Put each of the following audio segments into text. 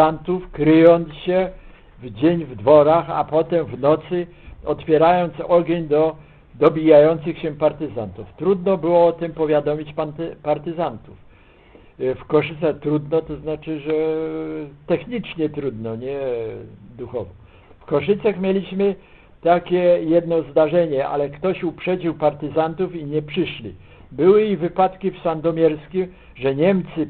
partyzantów, kryjąc się w dzień w dworach, a potem w nocy otwierając ogień do dobijających się partyzantów. Trudno było o tym powiadomić partyzantów. Y, W Koszyce trudno, to znaczy, że technicznie trudno, nie duchowo. W Koszycach mieliśmy takie jedno zdarzenie, ale ktoś uprzedził partyzantów i nie przyszli. Były i wypadki w Sandomierskim, że Niemcy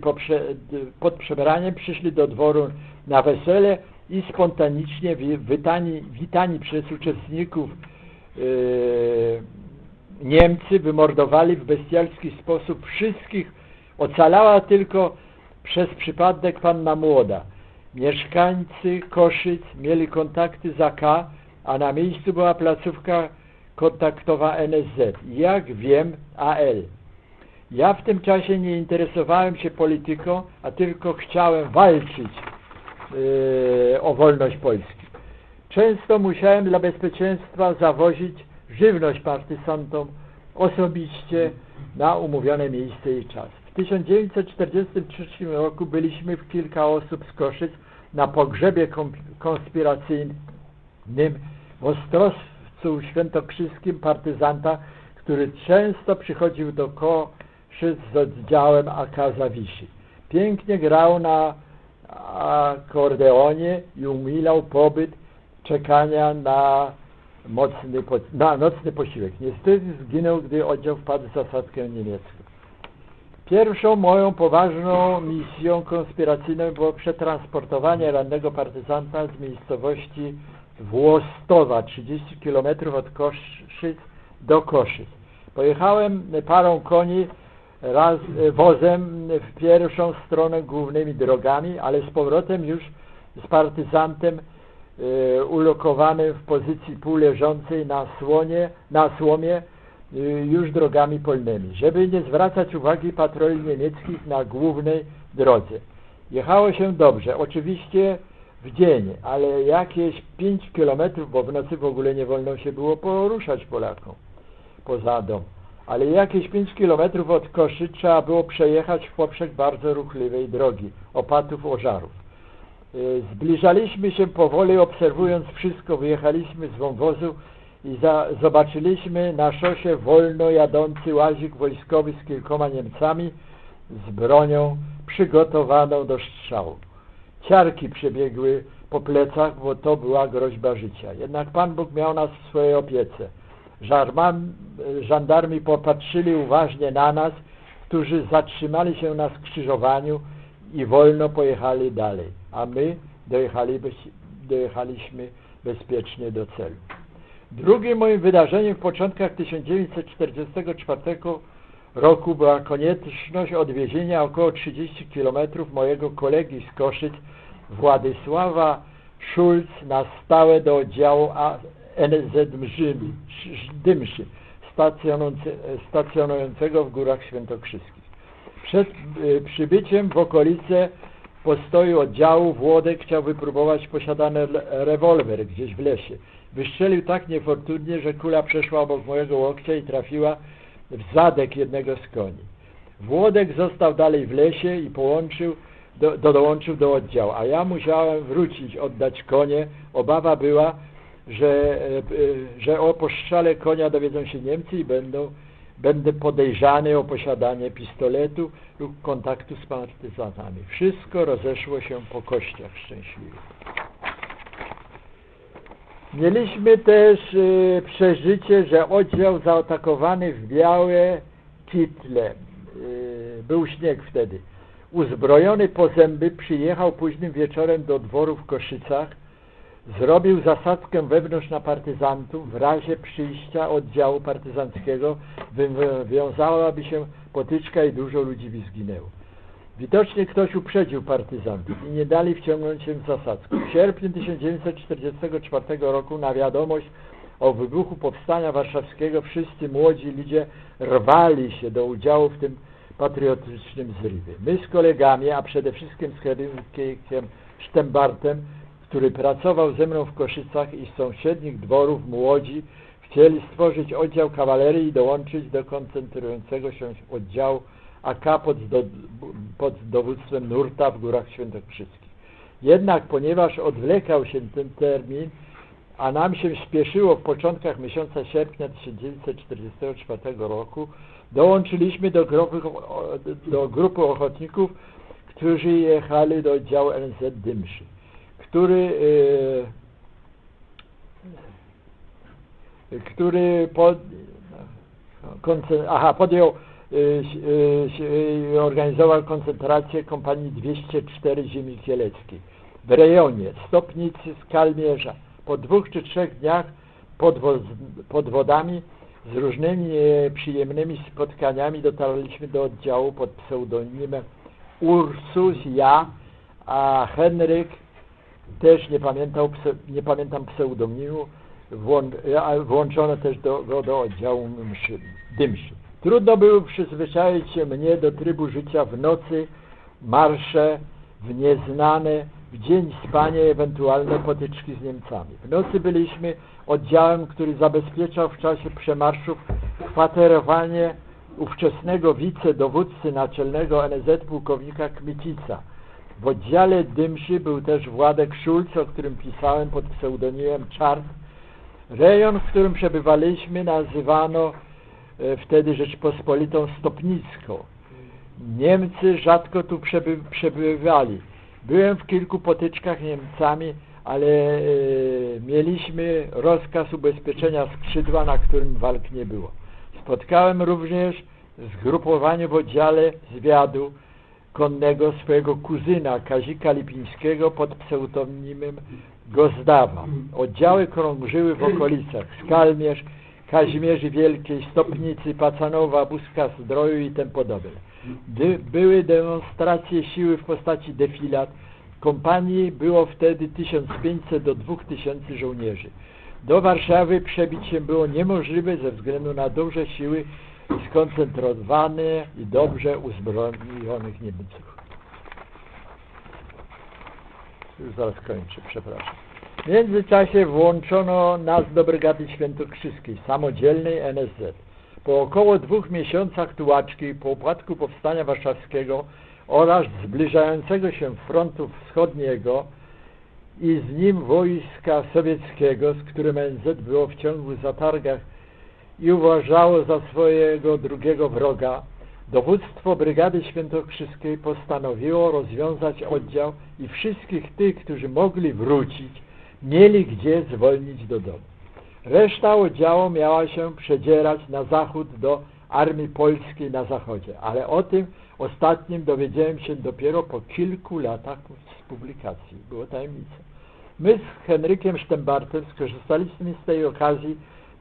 pod przebraniem przyszli do dworu na wesele i spontanicznie wi- witani, witani przez uczestników yy, Niemcy wymordowali w bestialski sposób wszystkich. Ocalała tylko przez przypadek panna młoda. Mieszkańcy Koszyc mieli kontakty z AK, a na miejscu była placówka kontaktowa NSZ. Jak wiem, AL. Ja w tym czasie nie interesowałem się polityką, a tylko chciałem walczyć yy, o wolność Polski. Często musiałem dla bezpieczeństwa zawozić żywność partyzantom osobiście na umówione miejsce i czas. W 1943 roku byliśmy w kilka osób z Koszyc na pogrzebie konspiracyjnym w Ostrowcu Świętokrzyskim partyzanta, który często przychodził do Koszyc z oddziałem AK. Pięknie grał na akordeonie i umilał pobyt czekania na, mocny, na nocny posiłek. Niestety zginął, gdy oddział wpadł w zasadzkę niemiecką. Pierwszą moją poważną misją konspiracyjną było przetransportowanie rannego partyzanta z miejscowości Włostowa, 30 km od Koszyc do Koszyc. Pojechałem parą koni raz e, wozem w pierwszą stronę głównymi drogami, ale z powrotem już z partyzantem e, ulokowanym w pozycji półleżącej na słonie, na słomie y, już drogami polnymi, żeby nie zwracać uwagi patroli niemieckich na głównej drodze. Jechało się dobrze, oczywiście w dzień, ale jakieś 5 kilometrów, bo w nocy w ogóle nie wolno się było poruszać Polakom poza dom. Ale jakieś 5 kilometrów od Koszy trzeba było przejechać w poprzek bardzo ruchliwej drogi, opatów Ożarów. Y, Zbliżaliśmy się powoli, obserwując wszystko, wyjechaliśmy z wąwozu i za, zobaczyliśmy na szosie wolno jadący łazik wojskowy z kilkoma Niemcami z bronią przygotowaną do strzału. Ciarki przebiegły po plecach, bo to była groźba życia. Jednak Pan Bóg miał nas w swojej opiece. Żarman, żandarmi popatrzyli uważnie na nas, którzy zatrzymali się na skrzyżowaniu i wolno pojechali dalej, a my dojechaliśmy bezpiecznie do celu. Drugim moim wydarzeniem w początkach 1944 roku była konieczność odwiezienia około 30 km mojego kolegi z Koszyc Władysława Szulc na stałe do oddziału NZ Mrzymi, Sz- Dymszy stacjonujące- stacjonującego w Górach Świętokrzyskich. Przed y, przybyciem w okolice postoju oddziału Włodek chciał wypróbować posiadany rewolwer gdzieś w lesie. Wystrzelił tak niefortunnie, że kula przeszła obok mojego łokcia i trafiła w zadek jednego z koni. Włodek został dalej w lesie i połączył, do, do, dołączył do oddziału, a ja musiałem wrócić, oddać konie. Obawa była, że, e, e, że o postrzale konia dowiedzą się Niemcy i będą, będę podejrzany o posiadanie pistoletu lub kontaktu z partyzantami. Wszystko rozeszło się po kościach szczęśliwie. Mieliśmy też y, przeżycie, że oddział zaatakowany w białe kitle. Y, był śnieg wtedy. Uzbrojony po zęby przyjechał późnym wieczorem do dworu w Koszycach. Zrobił zasadzkę wewnątrz na partyzantów. W razie przyjścia oddziału partyzanckiego wywiązałaby się potyczka i dużo ludzi by zginęło. Widocznie ktoś uprzedził partyzantów i nie dali wciągnąć się w zasadzkę. W sierpniu 1944 roku na wiadomość o wybuchu Powstania Warszawskiego wszyscy młodzi ludzie rwali się do udziału w tym patriotycznym zrywie. My z kolegami, a przede wszystkim z Henrykiem Sztembartem, który pracował ze mną w Koszycach i z sąsiednich dworów młodzi, chcieli stworzyć oddział kawalerii i dołączyć do koncentrującego się oddziału AK pod, do, pod dowództwem Nurta w Górach Świętokrzyskich. Jednak ponieważ odwlekał się ten termin, a nam się spieszyło w początkach miesiąca sierpnia 1944 roku, dołączyliśmy do grupy, do grupy ochotników, którzy jechali do oddziału NZ Dymszy, który, e, który pod, aha, podjął y, y, organizował koncentrację kompanii 204 ziemi kieleckiej w rejonie Stopnicy, Skalmierza. Po dwóch czy trzech dniach pod, pod wodami z różnymi e, przyjemnymi spotkaniami dotarliśmy do oddziału pod pseudonimem Ursus, ja, a Henryk też nie, pamiętał, nie pamiętam pseudonimu, a włączono też do, do oddziału mszy, dymszy. Trudno było przyzwyczaić się mnie do trybu życia w nocy, marsze, w nieznane, w dzień spanie, ewentualne potyczki z Niemcami. W nocy byliśmy oddziałem, który zabezpieczał w czasie przemarszów kwaterowanie ówczesnego wicedowódcy naczelnego NZ pułkownika Kmicica. W oddziale Dymszy był też Władek Szulc, o którym pisałem pod pseudonimem Czart. Rejon, w którym przebywaliśmy, nazywano e, wtedy Rzeczpospolitą Stopnicką. Niemcy rzadko tu przeby, przebywali. Byłem w kilku potyczkach Niemcami, ale e, mieliśmy rozkaz ubezpieczenia skrzydła, na którym walk nie było. Spotkałem również zgrupowanie w oddziale zwiadu konnego swojego kuzyna Kazika Lipińskiego pod pseudonimem Gozdawa. Oddziały krążyły w okolicach Skalmierz, Kazimierzy Wielkiej, Stopnicy, Pacanowa, Buzka Zdroju i tym podobne. Były demonstracje siły w postaci defilat. Kompanii było wtedy 1500 do 2000 żołnierzy. Do Warszawy przebić się było niemożliwe ze względu na duże siły skoncentrowane i dobrze uzbrojonych Niemców. Już zaraz kończę, przepraszam. W międzyczasie włączono nas do Brygady Świętokrzyskiej, samodzielnej NSZ. Po około dwóch miesiącach tułaczki i po upadku Powstania Warszawskiego oraz zbliżającego się frontu wschodniego i z nim wojska sowieckiego, z którym NZ było w ciągu zatargach i uważało za swojego drugiego wroga, dowództwo Brygady Świętokrzyskiej postanowiło rozwiązać oddział i wszystkich tych, którzy mogli wrócić, mieli gdzie zwolnić do domu. Reszta oddziału miała się przedzierać na zachód do Armii Polskiej na zachodzie, ale o tym ostatnim dowiedziałem się dopiero po kilku latach z publikacji. Było tajemnicą. My z Henrykiem Sztembartem skorzystaliśmy z tej okazji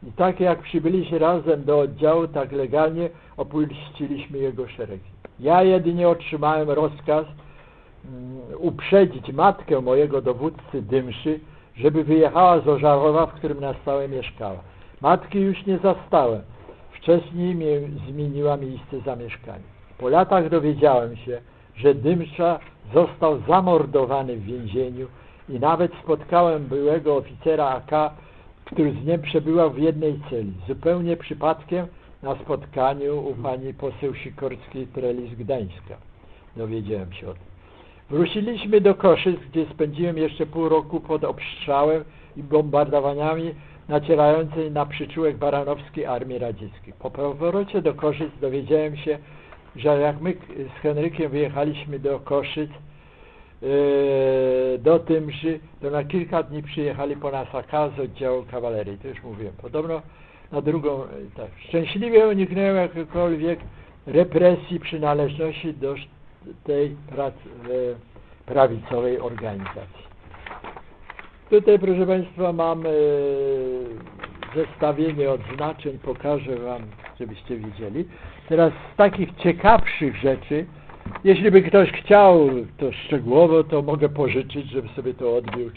i tak jak przybyliśmy razem do oddziału, tak legalnie opuściliśmy jego szeregi. Ja jedynie otrzymałem rozkaz mm, uprzedzić matkę mojego dowódcy Dymszy, żeby wyjechała z Ożarowa, w którym na stałe mieszkała. Matki już nie zastałem. Wcześniej mnie zmieniła miejsce zamieszkania. Po latach dowiedziałem się, że Dymsza został zamordowany w więzieniu i nawet spotkałem byłego oficera AK, który z nim przebywał w jednej celi. Zupełnie przypadkiem na spotkaniu u pani poseł Sikorskiej-Treli z Gdańska. Dowiedziałem się o tym. Wróciliśmy do Koszyc, gdzie spędziłem jeszcze pół roku pod obstrzałem i bombardowaniami nacierającej na przyczółek baranowskiej Armii Radzieckiej. Po powrocie do Koszyc dowiedziałem się, że jak my z Henrykiem wyjechaliśmy do Koszyc, do Tymży, to na kilka dni przyjechali po nas AK z oddziału kawalerii, to już mówiłem. Podobno na drugą, yy, tak, szczęśliwie uniknąłem jakiejkolwiek represji przynależności do tej prac, yy, prawicowej organizacji. Tutaj, proszę Państwa, mam e, zestawienie odznaczeń, pokażę Wam, żebyście widzieli. Teraz z takich ciekawszych rzeczy, jeśli by ktoś chciał to szczegółowo, to mogę pożyczyć, żeby sobie to odbił.